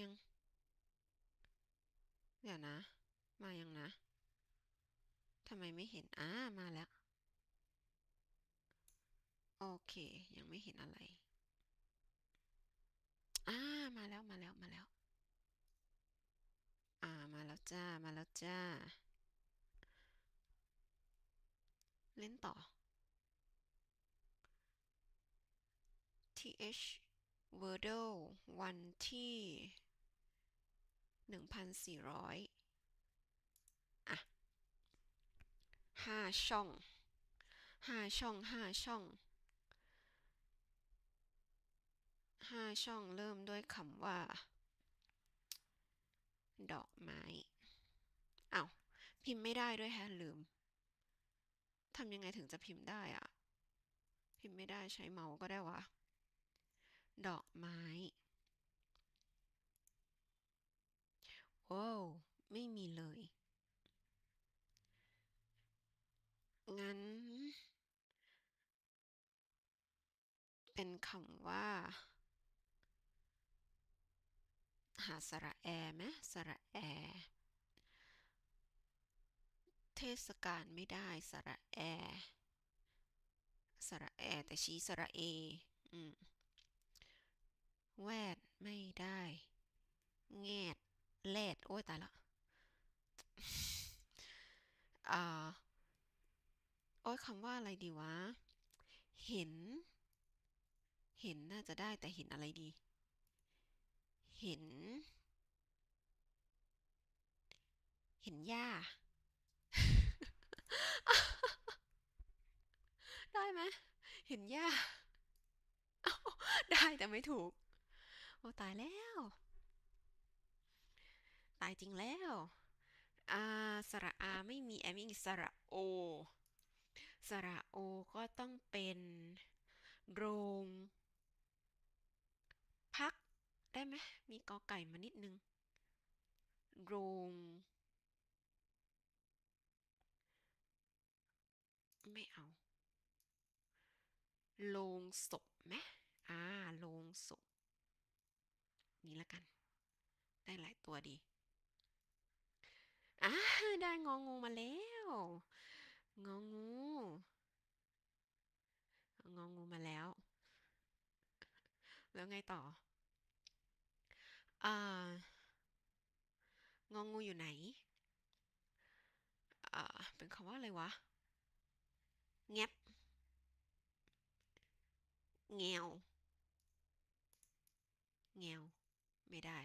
ยัง เดี๋ยวนะ มายังนะทำไมไม่เห็นอ่ามาแล้ว โอเค ยังไม่เห็นอะไรอ่ามาแล้วมาแล้วมาแล้ว อ่ามาแล้วจ้ามาแล้วจ้า เล่นต่อ th Wordle วันที่หนึ่งพันสี่ร้อยอะห้าช่องห้าช่องห้าช่องห้าช่องเริ่มด้วยคำว่า ดอกไม้อ้าว พิมพ์ไม่ได้ด้วยแฮะลืม ทำยังไงถึงจะพิมพ์ได้อะพิมพ์ไม่ได้ใช้เมาส์ก็ได้วะ ดอกไม้ว้าวไม่มีเลย งั้น เป็นคำว่า หาสระแอไหมสระแอ เทศกาลไม่ได้สระแอสระแอแต่ชี้สระเอ อืม แวดไม่ได้ แงดแลดโอ้ยตายละอ่าโอ้ยคำว่าอะไรดีวะ เห็น เห็นน่าจะได้แต่เห็นอะไรดี เห็น เห็นหญ้า ได้ไหมเห็นหญ้าได้แต่ไม่ถูก โอ้ตายแล้ว ตายจริงแล้วอ่าสระอาไม่มีแอมมีสระโอ สระโอก็ต้องเป็นโรงพักได้ไหมมีกอไก่มานิดนึง โรง ไม่เอา โรงศพไหมอ่า โรงศพ นี่ละกัน ได้หลายตัวดีอ่าได้งองูมาแล้ว งองูงองูมาแล้ว แล้วไงต่ออ่างองูอยู่ไหนอ่าเป็นคำว่าอะไรวะแงบแงวแงว ไม่ได้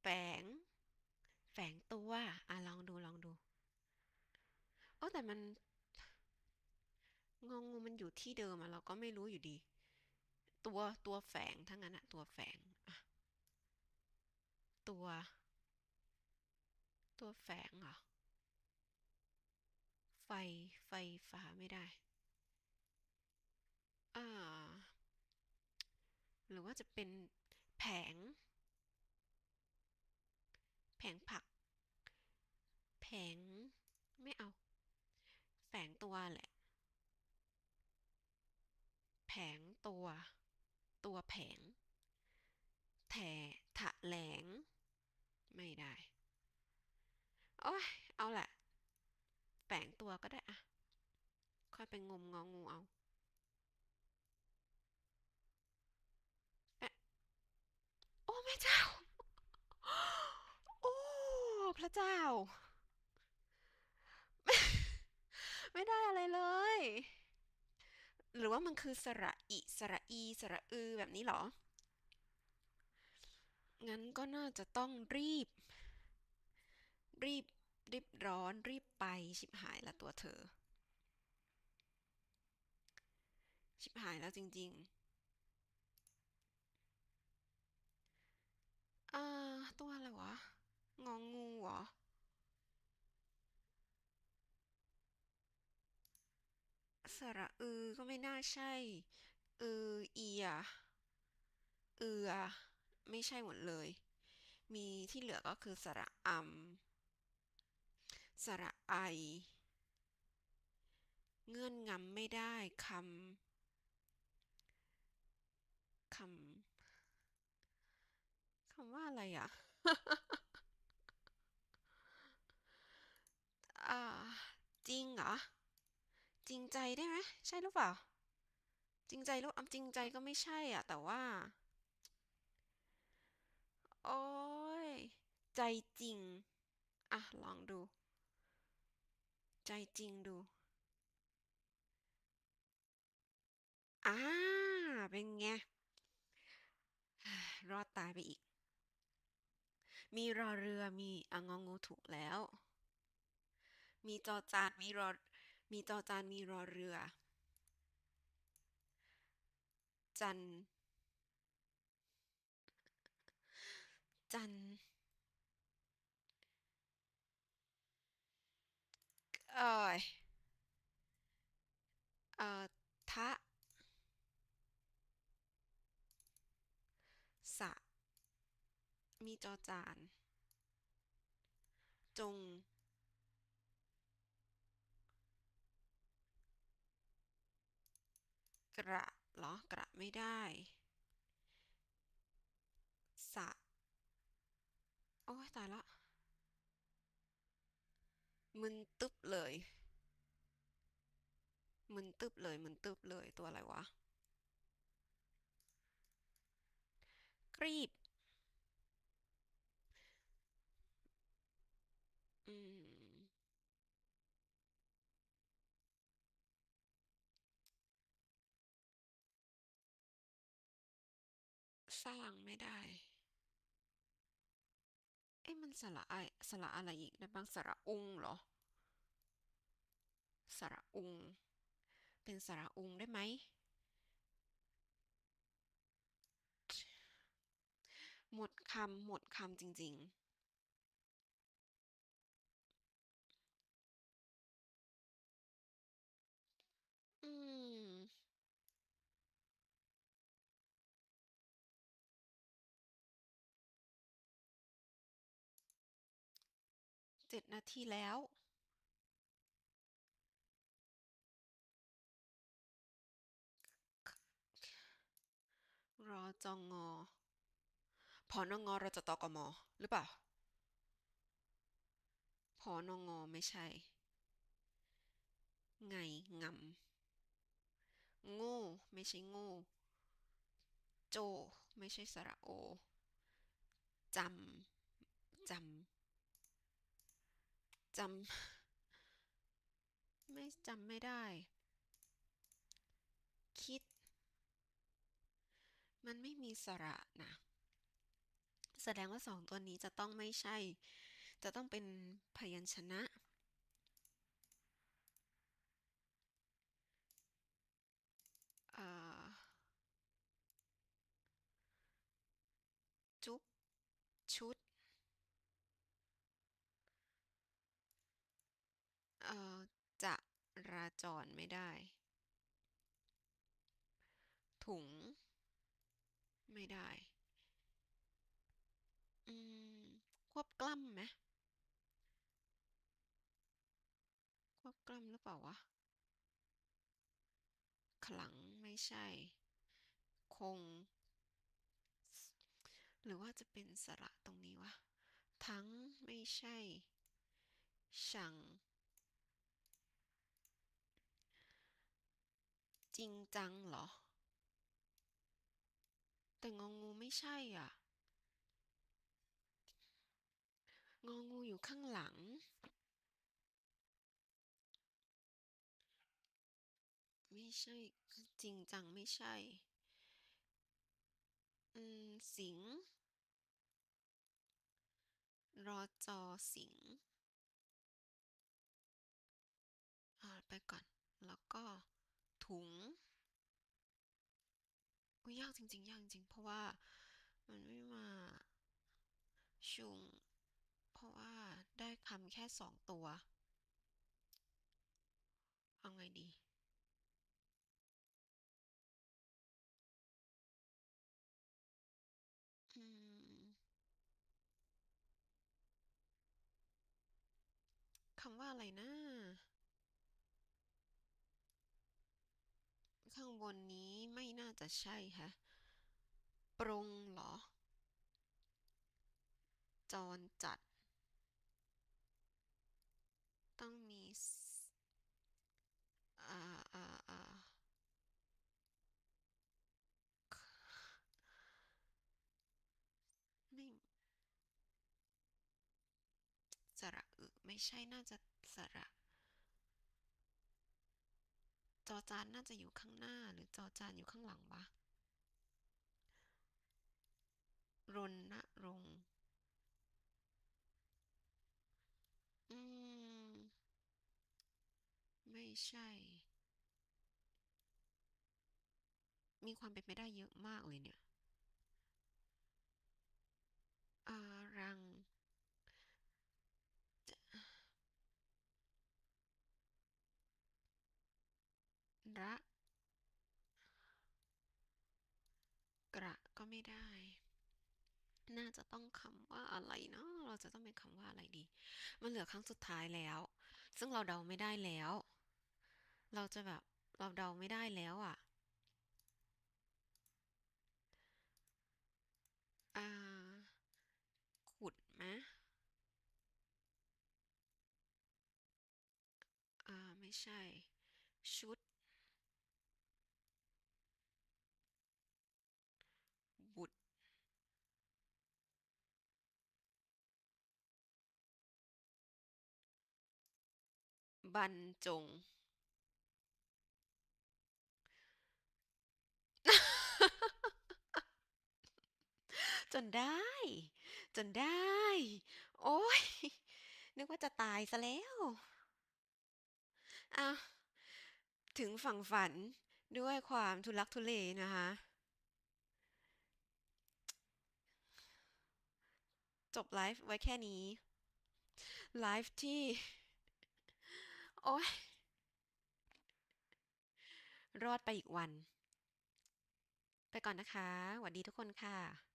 แฝง แฝงตัวอะลองดูลองดูโอ้แต่มันงองูมันอยู่ที่เดิมอะเราก็ไม่รู้อยู่ดี ตัวตัวแฝงทั้งนั้นอะตัวแฝงอะตัว ตัวแฝงเหรอไฟไฟฟ้าไม่ได้ อ่า หรือว่าจะเป็นแผง แผงผัก แผงไม่เอา แฝงตัวแหละ แผงตัว ตัวแผง แถถะแหลง ไม่ได้ โอ้ย เอาแหละ แฝงตัวก็ได้อะค่อยไปงมงองูเอาแปะโอ้แม่เจ้า โอ้ พระเจ้า ไม่ได้อะไรเลย หรือว่ามันคือสระอิสระอีสระอือแบบนี้เหรอ งั้นก็น่าจะต้องรีบ รีบรีบร้อนรีบไปชิบหายละตัวเธอ ชิบหายแล้วจริงๆ อ่า ตัวอะไรวะ งองู อ สระอือก็ไม่น่าใช่อือเอียเอือ ไม่ใช่หมดเลย มีที่เหลือก็คือสระอำสระไอ เงื่อนงำไม่ได้คำคำคำว่าอะไรอะา จริงเหรอ จริงใจได้ไหมใช่หรือเปล่า จริงใจหรืออำจริงใจก็ไม่ใช่อะ แต่ว่า โอ้ย ใจจริง อะ ลองดู ใจจริงดูอ่าเป็นไง รอดตายไปอีก มีรอเรือมีอะงองูถูกแล้ว มีจอจานมีรอมีจอจานมีรอเรือ จัน จันเอ่ยเอ่อทะสะ มีจอจาน จง ระเหรอกระไม่ได้ สะ โอ้ยตายละ มึนตึบเลย มึนตึบเลย มึนตึบเลยตัวอะไรวะ กรีบ อืม สร้างไม่ได้ เอ้มันสระไอสระอะไรอีกได้บ้างสระอุงเหรอ สระอุง เป็นสระอุงได้ไหม หมดคำหมดคำจริง ๆ 7 นาทีแล้ว รอจองงอพอนองงอราจะตอกมหรือเปล่าพอนองงอไม่ใช่ ไงงำโง่ไม่ใช่โง่ โจ ไม่ใช่สระโอจำจำ จำไม่จำไม่ได้ คิด มันไม่มีสระนะ แสดงว่าสองตัวนี้จะต้องไม่ใช่ จะต้องเป็นพยัญชนะ เอ่อ จุ๊บ ชุด เอ่อ จะราจรไม่ได้ ถุง ไม่ได้ อืม ควบกล้ำไหมควบกล้ำหรือเปล่าวะ ขลังไม่ใช่ คง หรือว่าจะเป็นสระตรงนี้วะ ทั้งไม่ใช่ ชัง ริงจังเหรอ แต่งองูไม่ใช่อะ งองูอยู่ข้างหลัง ไม่ใช่ จริงจังไม่ใช่ อืม สิง รอจอสิงอ่าไปก่อน แล้วก็ ถุงโอ้ยากจริงๆยากจริง เพราะว่ามันไม่มาชุง เพราะว่าได้คำแค่สองตัวเอาไงดีอืมคำว่าอะไรนะ ข้าง บนนี้ไม่น่าจะใช่ฮะ ปรุงเหรอ จรจัด ต้องมีสอ่าอ่าอ่าไม่สระอึไม่ใช่น่าจะสระ จอจานน่าจะอยู่ข้างหน้าหรือจอจานอยู่ข้างหลังวะรณรงค์อืม ไม่ใช่ มีความเป็นไปได้เยอะมากเลยเนี่ย อารังจะระ ก ระก็ไม่ได้ น่าจะต้องคำว่าอะไรเนาะเราจะต้องเป็นคำว่าอะไรดี มันเหลือครั้งสุดท้ายแล้ว ซึ่งเราเดาไม่ได้แล้ว เราจะแบบเราเดาไม่ได้แล้วอะอ่าขุดไหมอ่าไม่ใช่ ชุด บรรจง จนได้ จนได้ โอ้ยนึกว่าจะตายซะแล้วอะถึงฝั่งฝันด้วยความทุลักทุเลนะคะ จบไลฟ์ไว้แค่นี้ ไลฟ์ที่ โอ้ยรอดไปอีกวัน ไปก่อนนะคะ หวัสดีทุกคนค่ะ